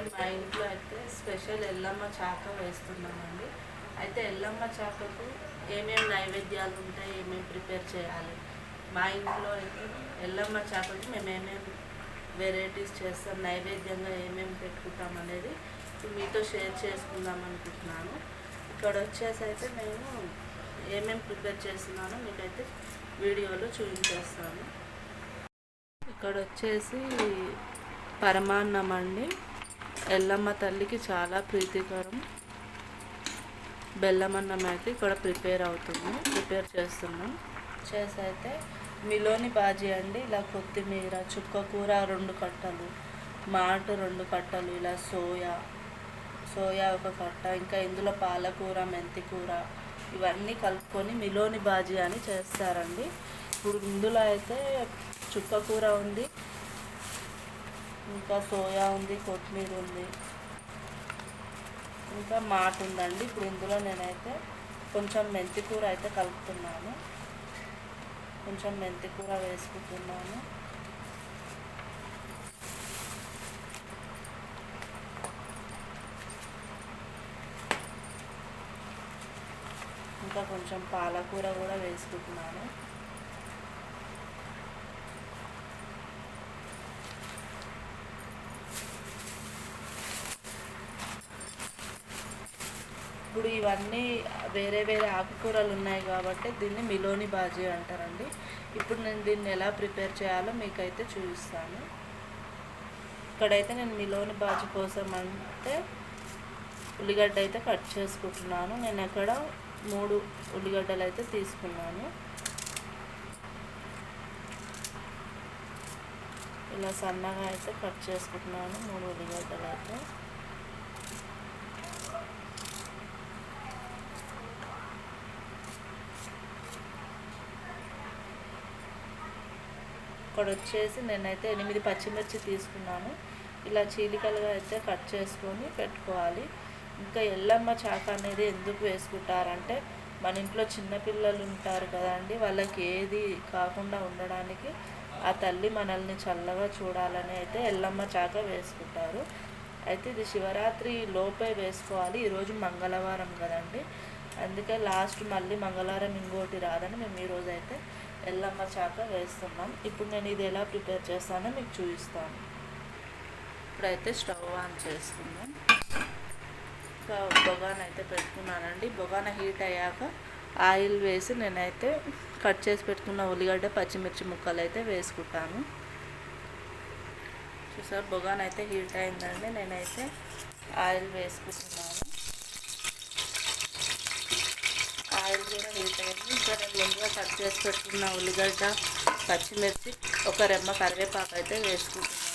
మేము మా ఇంట్లో అయితే స్పెషల్ ఎల్లమ్మ చాక వేస్తున్నామండి. అయితే ఎల్లమ్మ చాకకు ఏమేమి నైవేద్యాలు ఉంటాయి ఏమేమి ప్రిపేర్ చేయాలి? మా ఇంట్లో అయితే ఎల్లమ్మ చాకకు మేము ఏమేమి వెరైటీస్ చేస్తాం నైవేద్యంగా ఏమేమి పెట్టుకుంటాం అనేది మీతో షేర్ చేసుకుందాం అనుకుంటున్నాను. ఇక్కడ వచ్చేసి అయితే మేము ఏమేమి ప్రిపేర్ చేస్తున్నానో మీకైతే వీడియోలో చూపించేస్తాను. ఇక్కడ వచ్చేసి పరమాన్నం అండి ఎల్లమ్మ తల్లికి చాలా ప్రీతికరం. బెల్లం అన్నం అయితే ఇక్కడ ప్రిపేర్ అవుతుంది ప్రిపేర్ చేస్తున్నాం. చేసి అయితే మిలోని బాజీ అండి ఇలా కొత్తిమీర చుక్క కూర రెండు కట్టలు మాటు రెండు కట్టలు ఇలా సోయా సోయా ఒక కట్ట ఇంకా ఇందులో పాలకూర మెంతి కూర ఇవన్నీ కలుపుకొని మిలోని బాజీ అని చేస్తారండి. ఇప్పుడు ఇందులో అయితే చుక్క కూర ఉంది ఇంకా సోయా ఉంది కొత్తిమీర ఉంది. ఇంకా మాట ఉందండి. ఇప్పుడు ఇందులో నేనైతే కొంచెం మెంతి కూర అయితే కలుపుతున్నాను. కొంచెం మెంతి కూర వేసుకుంటున్నాను. ఇంకా కొంచెం పాలకూర కూడా వేసుకుంటున్నాను. ఇప్పుడు ఇవన్నీ వేరే వేరే ఆకుకూరలు ఉన్నాయి కాబట్టి దీన్ని మిలోని బాజీ అంటారండి. ఇప్పుడు నేను దీన్ని ఎలా ప్రిపేర్ చేయాలో మీకైతే చూపిస్తాను. ఇక్కడైతే నేను మిలోని బాజీ కోసం అంటే ఉల్లిగడ్డ అయితే కట్ చేసుకుంటున్నాను. నేను అక్కడ మూడు ఉల్లిగడ్డలు అయితే తీసుకున్నాను. ఇలా సన్నగా అయితే కట్ చేసుకుంటున్నాను. మూడు ఉల్లిగడ్డలు అయితే అక్కడ వచ్చేసి నేనైతే ఎనిమిది పచ్చిమిర్చి తీసుకున్నాను. ఇలా చీలికలుగా అయితే కట్ చేసుకొని పెట్టుకోవాలి. ఇంకా ఎల్లమ్మ చాక అనేది ఎందుకు వేసుకుంటారంటే మన ఇంట్లో చిన్నపిల్లలు ఉంటారు కదండి వాళ్ళకి ఏది కాకుండా ఉండడానికి ఆ తల్లి మనల్ని చల్లగా చూడాలని అయితే ఎల్లమ్మ చాక వేసుకుంటారు. అయితే ఇది శివరాత్రి లోపే వేసుకోవాలి. ఈరోజు మంగళవారం కదండి. అందుకే లాస్ట్ మళ్ళీ మంగళవారం ఇంకోటి రాదని మేము ఈరోజు అయితే ఎల్లమ్మ చాక వేస్తున్నాం. ఇప్పుడు నేను ఇది ఎలా ప్రిపేర్ చేస్తానో మీకు చూపిస్తాను. ఇప్పుడైతే స్టవ్ ఆన్ చేసుకుందాం ఇంకా బొగాన్ అయితే పెట్టుకున్నానండి. బొగాన హీట్ అయ్యాక ఆయిల్ వేసి నేనైతే కట్ చేసి పెట్టుకున్న ఉల్లిగడ్డ పచ్చిమిర్చి ముక్కలు అయితే వేసుకుంటాను. చూసారు బొగాన్ అయితే హీట్ అయిందండి. నేనైతే ఆయిల్ వేసుకుంటున్నాను ఆయిల్ కూడా హీట్ అయింది ఇంకా నేను ముందుగా కట్ చేసి పెట్టుకున్న ఉల్లిగడ్డ పచ్చిమిర్చి ఒక రెమ్మ కరివేపాకు అయితే వేసుకుంటున్నాను.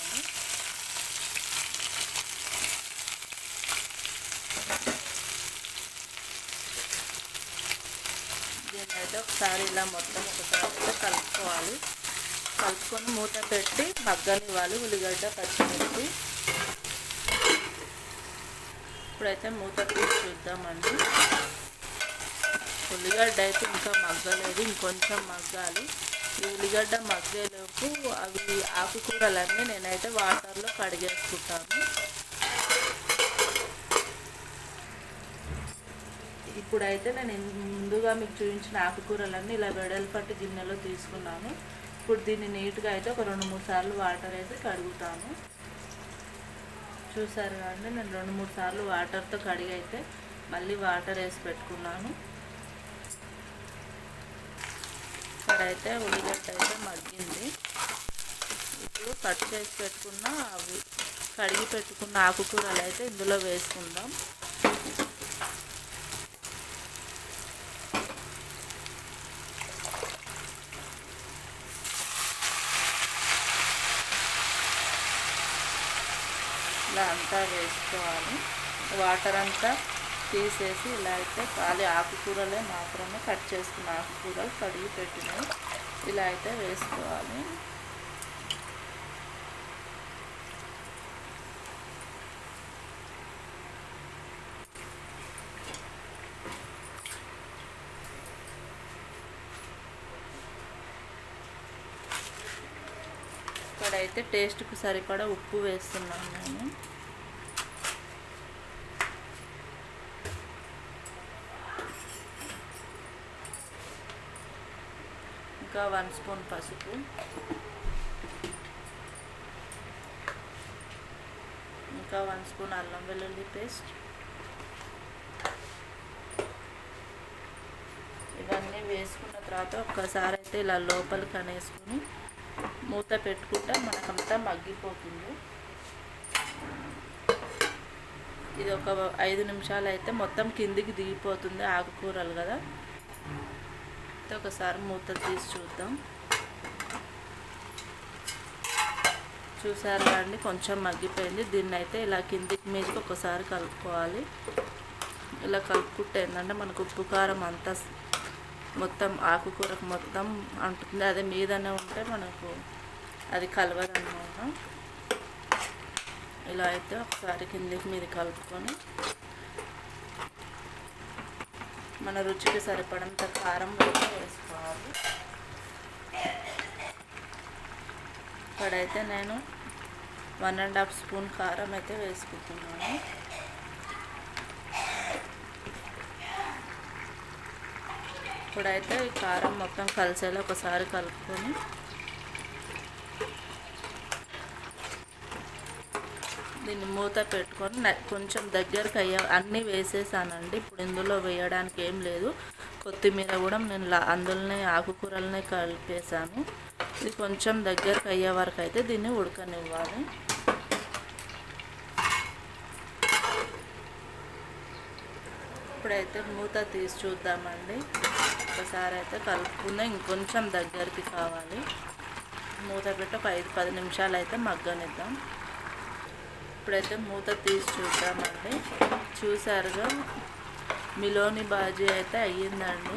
దీన్ని అయితే ఒకసారి ఇలా మొత్తం ఒకసారి అయితే కలుపుకోవాలి. కలుపుకొని మూత పెట్టి మగ్గనివ్వాలి ఉల్లిగడ్డ పచ్చిమిర్చి. ఇప్పుడైతే మూత తీసి చూద్దామండి. ఉల్లిగడ్డ అయితే ఇంకా మగ్గలేదు ఇంకొంచెం మగ్గాలి. ఈ ఉల్లిగడ్డ మగ్గేలోపు అవి ఆకుకూరలన్నీ నేనైతే వాటర్లో కడిగేసుకుంటాను. ఇప్పుడైతే నేను ముందుగా మీకు చూపించిన ఆకుకూరలన్నీ ఇలా వెడల్పట్టి గిన్నెలో తీసుకున్నాను. ఇప్పుడు దీన్ని నీట్గా అయితే ఒక రెండు మూడు సార్లు వాటర్ వేసి కడుగుతాను. చూసారు కానీ నేను రెండు మూడు సార్లు వాటర్తో కడిగి అయితే మళ్ళీ వాటర్ వేసి పెట్టుకున్నాను. అయితే ఉల్లిగడ్డ అయితే మగ్గింది. ఇప్పుడు కట్ చేసి పెట్టుకున్న అవి కడిగి పెట్టుకున్న ఆకుకూరలు అయితే ఇందులో వేసుకుందాం. ఇలా అంతా వేసుకోవాలి. వాటర్ అంతా తీసేసి ఇలా అయితే ఖాళీ ఆకుకూరలే మాత్రమే కట్ చేసుకున్న ఆకుకూరలు కడిగి పెట్టినవి ఇలా అయితే వేసుకోవాలి. ఇక్కడైతే టేస్ట్కి సరిపడా ఉప్పు వేస్తున్నాను నేను. ఇంకా వన్ స్పూన్ పసుపు. ఇంకా వన్ స్పూన్ అల్లం వెల్లుల్లి పేస్ట్. ఇవన్నీ వేసుకున్న తర్వాత ఒక్కసారి అయితే ఇలా లోపలికి అనేసుకుని మూత పెట్టుకుంటే మనకంతా మగ్గిపోతుంది. ఇది ఒక ఐదు నిమిషాలు అయితే మొత్తం కిందికి దిగిపోతుంది ఆకుకూరలు కదా. అయితే ఒకసారి మూత తీసి చూద్దాం. చూసారా అండి? కొంచెం మగ్గిపోయింది. దీన్ని అయితే ఇలా కిందికి మీదకి ఒకసారి కలుపుకోవాలి. ఇలా కలుపుకుంటే ఏంటంటే మనకు ఉప్పు కారం అంతా మొత్తం ఆకుకూరకు మొత్తం అంటుంది. అదే మీదనే ఉంటే మనకు అది కలవదన్నమాట ఇలా అయితే ఒకసారి కిందికి మీద కలుపుకొని మన రుచికి సరిపడంత కారం కూడా వేసుకోవాలి. ఇక్కడైతే నేను వన్ అండ్ హాఫ్ స్పూన్ కారం అయితే వేసుకుంటున్నాను. ఇప్పుడైతే ఈ కారం మొత్తం కలిసేలా ఒకసారి కలుపుకొని దీన్ని మూత పెట్టుకొని కొంచెం దగ్గరకు అయ్యా అన్నీ వేసేసానండి. ఇప్పుడు ఇందులో వేయడానికి ఏం లేదు. కొత్తిమీర కూడా నేను అందులోనే ఆకుకూరలనే కలిపేసాను ఇది కొంచెం దగ్గరకు అయ్యే వరకు అయితే దీన్ని ఉడకనివ్వాలి. ఇప్పుడైతే మూత తీసి చూద్దామండి. ఒకసారి అయితే కలుపుకుందాం. ఇంకొంచెం దగ్గరికి కావాలి. మూత పెట్టి ఒక ఐదు పది నిమిషాలు అయితే మగ్గనిద్దాం. ఇప్పుడైతే మూత తీసి చూద్దామండి. చూసారుగా మిలోని బాజీ అయితే అయ్యిందండి.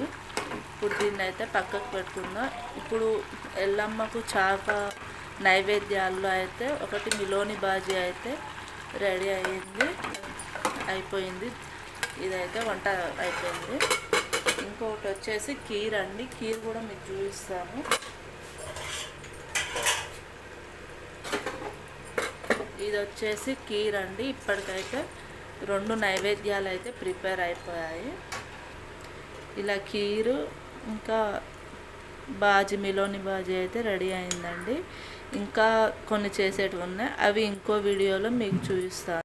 ఇప్పుడు దీన్ని అయితే పక్కకు పెట్టుకుందాం ఇప్పుడు ఎల్లమ్మకు చాక నైవేద్యాల్లో అయితే ఒకటి మిలోని బాజీ అయితే రెడీ అయ్యింది. అయిపోయింది. ఇదైతే వంట అయిపోయింది. ఇంకొకటి వచ్చేసి కీర్ అండి కీర్ కూడా మీకు చూపిస్తాను. ఇది వచ్చేసి కీర్ అండి ఇప్పటికైతే రెండు నైవేద్యాలు అయితే ప్రిపేర్ అయిపోయాయి. ఇలా కీరు ఇంకా బాజీ మిలోని బాజీ అయితే రెడీ అయిందండి. ఇంకా కొన్ని చేసేటివి ఉన్నాయి. అవి ఇంకో వీడియోలో మీకు చూపిస్తాను.